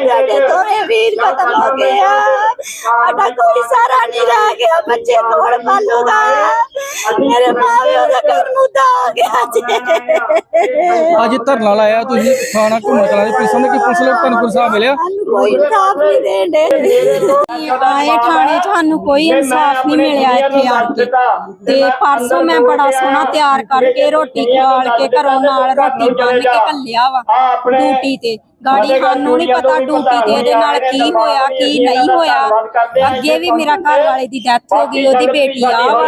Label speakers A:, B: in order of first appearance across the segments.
A: ਸਾਡੇ ਦੋਵੇਂ ਵੀਰ ਖਤਮ ਹੋ ਗਏ ਆ ਸਾਡਾ ਕੋਈ ਸਾਰਾ ਨਹੀਂ ਰਹਿ ਗਿਆ। ਬੱਚੇ ਕੌਣ ਪਾਲੂਗਾ। ਮੇਰੇ ਮਾਂ ਦਾ ਘਰ ਮੁੱਦਾ ਹੋ ਗਿਆ ਜੀ।
B: ਅੱਜ ਧਰਨਾ ਲਾਇਆ ਤੁਸੀਂ ਥਾਣਾ ਘੁੰਮਣ ਕਲਾ ਦੇ ਪੁਲਿਸ ਨੇ ਕਿ ਪੁਲਿਸ ਲੋਕ ਤੁਹਾਨੂੰ ਕੋਈ ਮਿਲਿਆ?
A: ਇਨਸਾਫ ਨਹੀਂ ਦੇਣ ਦੇ
C: ਆਏ ਥਾਣੇ 'ਚ ਸਾਨੂੰ ਕੋਈ ਇਨਸਾਫ ਨਹੀਂ ਮਿਲਿਆ ਇੱਥੇ ਆਣ ਕੇ। ਤੇ ਪਰਸੋਂ ਮੈਂ ਬੜਾ ਸੋਹਣਾ ਤਿਆਰ ਕਰਕੇ ਰੋਟੀ ਖਵਾਲ ਕੇ ਘਰੋਂ ਨਾਲ ਰੋਟੀ ਬੰਨ ਕੇ ਘੱਲਿਆ ਵਾ ਡਿਊਟੀ ਤੇ। ਗਾੜੀ ਸਾਨੂੰ ਨਹੀਂ ਪਤਾ ਡਿਊਟੀ ਤੇ ਇਹਦੇ ਨਾਲ ਕੀ ਹੋਇਆ ਕੀ ਨਹੀਂ ਹੋਇਆ। ਅੱਗੇ ਵੀ ਮੇਰਾ ਘਰ ਵਾਲੇ ਦੀ ਡੈਥ ਹੋ ਗਈ ਉਹਦੀ ਬੇਟੀ ਆ ਵਾ।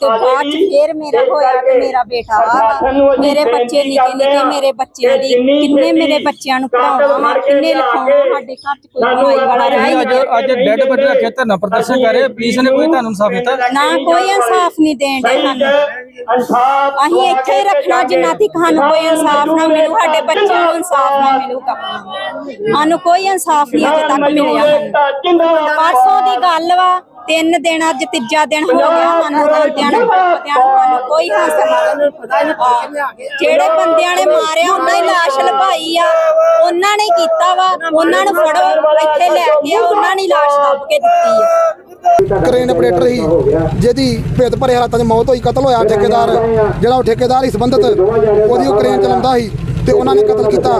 C: ਤੇ ਬਾਅਦ 'ਚ ਫੇਰ ਮੇਰਾ ਹੋਇਆ ਤੇ ਮੇਰਾ ਬੇਟਾ ਆ। ਮੇਰੇ ਬੱਚੇ ਨਿੱਕੇ ਨਿੱਕੇ ਮੇਰੇ ਬੱਚਿਆਂ ਦੀ ਕਿੰਨੇ ਮੇਰੇ ਬੱਚਿਆਂ ਨੂੰ ਪੜਾਉਣਾ ਕਿੰਨੇ ਲਿਖਾਉਣਾ ਸਾਡੇ ਘਰ 'ਚ ਕੋਈ ਕਮਾਈ ਵਾਲਾ ਰਹਿ
B: ਅੱਜ ਅੱਜ ਡੈਡ ਬੱਚੇ ਰੱਖਿਆ ਧਰਨਾ ਪ੍ਰਦਰਸ਼ਨ ਕਰ ਰਹੇ ਪੁਲਿਸ ਨੇ ਕੋਈ ਤੁਹਾਨੂੰ ਇਨਸਾਫ ਦਿੱਤਾ।
C: ਨਾ ਕੋਈ ਇਨਸਾਫ ਨਹੀਂ ਦੇਣ ਦੇ ਸਾਨੂੰ। ਅਸੀਂ ਇੱਥੇ ਹੀ ਰੱਖਣਾ ਜਿੰਨਾ ਤੱਕ ਸਾਨੂੰ ਕੋਈ ਇਨਸਾਫ ਨਾ ਮਿਲੂ ਸਾਡੇ ਬੱਚਿਆਂ ਨੂੰ ਇਨਸਾਫ ਨਾ ਮਿਲੂਗਾ। ਸਾਨੂੰ ਕੋਈ ਇਨਸਾਫ ਨਹੀਂ ਅਜੇ ਤੱਕ ਮਿਲਿਆ। ਪਰਸੋਂ ਦੀ ਗੱਲ ਵਾ ਤਿੰਨ ਦਿਨ ਅੱਜ ਤੀਜਾ ਦਿਨ ਹੋ ਗਿਆ ਸਾਨੂੰ ਨੂੰ ਸਾਨੂੰ ਕੋਈ ਹਾਸਲ ਨਹੀਂ ਜਿਹੜੇ ਬੰਦਿਆਂ ਨੇ ਮਾਰਿਆ ਉਹਨਾਂ ਦੀ ਲਾਸ਼ ਲਭਾਈ ਆ। ਉਹਨਾਂ ਨੇ ਕੀਤਾ ਵਾ। ਉਹਨਾਂ ਨੂੰ ਫੜੋ ਇੱਥੇ ਲੈ ਕੇ ਆਓ। ਉਹਨਾਂ ਨੇ ਲਾਸ਼ ਲੱਭ ਕੇ ਦਿੱਤੀ ਆ।
D: ਕ੍ਰੇਨ ਆਪਰੇਟਰ ਸੀ ਜਿਹਦੀ ਭੇਤ ਭਰੇ ਹਾਲਾਤਾਂ 'ਚ ਮੌਤ ਹੋਈ ਕਤਲ ਹੋਇਆ ਠੇਕੇਦਾਰ ਜਿਹੜਾ ਉਹ ਠੇਕੇਦਾਰ ਹੀ ਸੰਬੰਧਿਤ ਉਹਦੀ ਉਹ ਕ੍ਰੇਨ ਚਲਾਉਂਦਾ ਸੀ ਤੇ ਉਹਨਾਂ ਨੇ ਕਤਲ ਕੀਤਾ।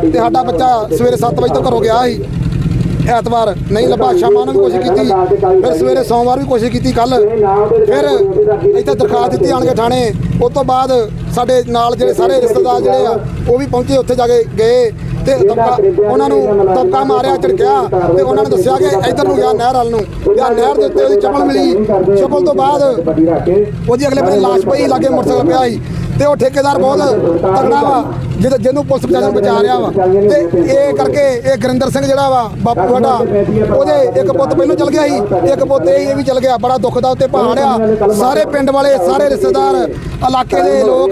D: ਤੇ ਸਾਡਾ ਬੱਚਾ ਸਵੇਰੇ 7 ਵਜੇ ਤੋਂ ਘਰੋਂ ਗਿਆ ਸੀ। ਐਤਵਾਰ ਨਹੀਂ, ਲੱਭਾ, ਸ਼ਾਮਾਂ ਨੂੰ ਵੀ ਕੋਸ਼ਿਸ਼ ਕੀਤੀ। ਫਿਰ ਸਵੇਰੇ ਸੋਮਵਾਰ ਵੀ ਕੋਸ਼ਿਸ਼ ਕੀਤੀ ਕੱਲ ਫਿਰ ਇੱਥੇ ਦਰਖਾਸਤ ਦਿੱਤੀ ਆਣ ਕੇ ਥਾਣੇ। ਉਸ ਤੋਂ ਬਾਅਦ ਸਾਡੇ ਨਾਲ ਜਿਹੜੇ ਸਾਰੇ ਰਿਸ਼ਤੇਦਾਰ ਜਿਹੜੇ ਆ, ਉਹ ਵੀ ਪਹੁੰਚੇ, ਉੱਥੇ ਜਾ ਕੇ ਗਏ ਤੇ ਉਹਨਾਂ ਨੂੰ ਤਬਕਾ ਮਾਰਿਆ, ਝੜਕਿਆ ਤੇ ਉਹਨਾਂ ਨੇ ਦੱਸਿਆ ਕਿ ਇੱਧਰ ਨੂੰ ਗਿਆ ਨਹਿਰ ਵੱਲ ਨੂੰ। ਜਾਂ ਨਹਿਰ ਦੇ ਉੱਤੇ ਉਹਦੀ ਚਪਲ ਮਿਲੀ। ਚਪਲ ਤੋਂ ਬਾਅਦ ਉਹਦੀ ਅਗਲੇ ਬੰਨੇ ਲਾਸ਼ ਪਈ, ਲਾਗੇ ਮੋਟਰਸਾਈਕਲ ਪਿਆ ਸੀ। ਤੇ ਉਹ ਠੇਕੇਦਾਰ ਬਹੁਤ ਤਗੜਾ ਵਾ, ਜਿਹਦੇ ਜਿਹਨੂੰ ਪੁਲਿਸ ਪ੍ਰਸ਼ਾਸਨ ਬਚਾ ਰਿਹਾ ਵਾ। ਤੇ ਇਹ ਕਰਕੇ ਇਹ ਗੁਰਿੰਦਰ ਸਿੰਘ ਜਿਹੜਾ ਵਾ, ਬਾਪੂ ਸਾਡਾ, ਉਹਦੇ ਇੱਕ ਪੁੱਤ ਪਹਿਲਾਂ ਚਲ ਗਿਆ ਸੀ ਇੱਕ ਪੁੱਤ ਇਹ ਵੀ ਚਲ ਗਿਆ, ਬੜਾ ਦੁੱਖ ਦਾ ਉੱਤੇ ਪਹਾੜ ਆ। ਸਾਰੇ ਪਿੰਡ ਵਾਲੇ, ਸਾਰੇ ਰਿਸ਼ਤੇਦਾਰ, ਇਲਾਕੇ ਦੇ ਲੋਕ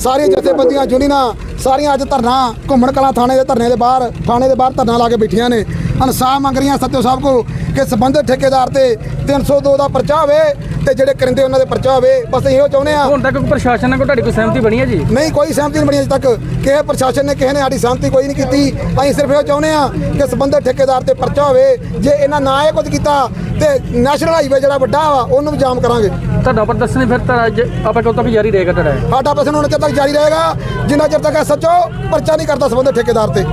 D: ਸਾਰੀਆਂ ਜਥੇਬੰਦੀਆਂ, ਯੂਨੀਅਨਾਂ ਸਾਰੀਆਂ ਅੱਜ ਧਰਨਾ ਘੁੰਮਣ ਕਲਾਂ ਥਾਣੇ ਦੇ ਧਰਨੇ ਦੇ ਬਾਹਰ ਥਾਣੇ ਦੇ ਬਾਹਰ ਧਰਨਾ ਲਾ ਕੇ ਬੈਠੀਆਂ ਨੇ। ਇਨਸਾਫ ਮੰਗ ਰਹੀਆਂ ਸੱਤਿਓ ਸਾਹਿਬ ਕੋ ਕਿ ਸੰਬੰਧਿਤ ਠੇਕੇਦਾਰ ਤੇ 302 ਦਾ ਪਰਚਾ ਹੋਵੇ ਤੇ ਜਿਹੜੇ ਕਰਿੰਦੇ ਉਹਨਾਂ ਦੇ ਪਰਚਾ ਹੋਵੇ। ਬਸ ਇਹੋ ਚਾਹੁੰਦੇ ਆ
B: ਹੁਣ ਤੱਕ ਕੋਈ ਪ੍ਰਸ਼ਾਸਨ ਨਾਲ ਤੁਹਾਡੀ ਕੋਈ ਸਹਿਮਤੀ ਬਣੀ ਹੈ ਜੀ?
D: ਨਹੀਂ ਕੋਈ ਸਹਿਮਤੀ ਨਹੀਂ ਬਣੀ ਅਜੇ ਤੱਕ। ਕਿਸੇ ਪ੍ਰਸ਼ਾਸਨ ਨੇ ਕਿਸੇ ਨੇ ਸਾਡੀ ਸਹਿਮਤੀ ਕੋਈ ਨਹੀਂ ਕੀਤੀ। ਅਸੀਂ ਸਿਰਫ ਇਹ ਚਾਹੁੰਦੇ ਆ ਕਿ ਸੰਬੰਧਿਤ ਠੇਕੇਦਾਰ ਤੇ ਪਰਚਾ ਹੋਵੇ। ਜੇ ਇਹਨਾਂ ਨਾ ਇਹ ਕੁਝ ਕੀਤਾ ਤੇ ਨੈਸ਼ਨਲ ਹਾਈਵੇ ਜਿਹੜਾ ਵੱਡਾ ਵਾ ਉਹਨੂੰ ਵੀ ਜਾਮ ਕਰਾਂਗੇ।
B: ਤੁਹਾਡਾ ਪ੍ਰਦਰਸ਼ਨ ਫਿਰ ਤਾਂ ਅੱਜ ਆਪਾਂ ਕਦੋਂ ਤੱਕ ਜਾਰੀ ਰਹੇਗਾ ਤੁਹਾਡਾ?
D: ਸਾਡਾ ਉਹਨਾਂ ਚਿਰ ਤੱਕ ਜਾਰੀ ਰਹੇਗਾ। ਜਿੰਨਾ ਚਿਰ ਤੱਕ ਸੱਚੋ ਪਰਚਾ ਨਹੀਂ ਕਰਦਾ ਸੰਬੰਧਿਤ ਠੇਕੇਦਾਰ ਤੇ।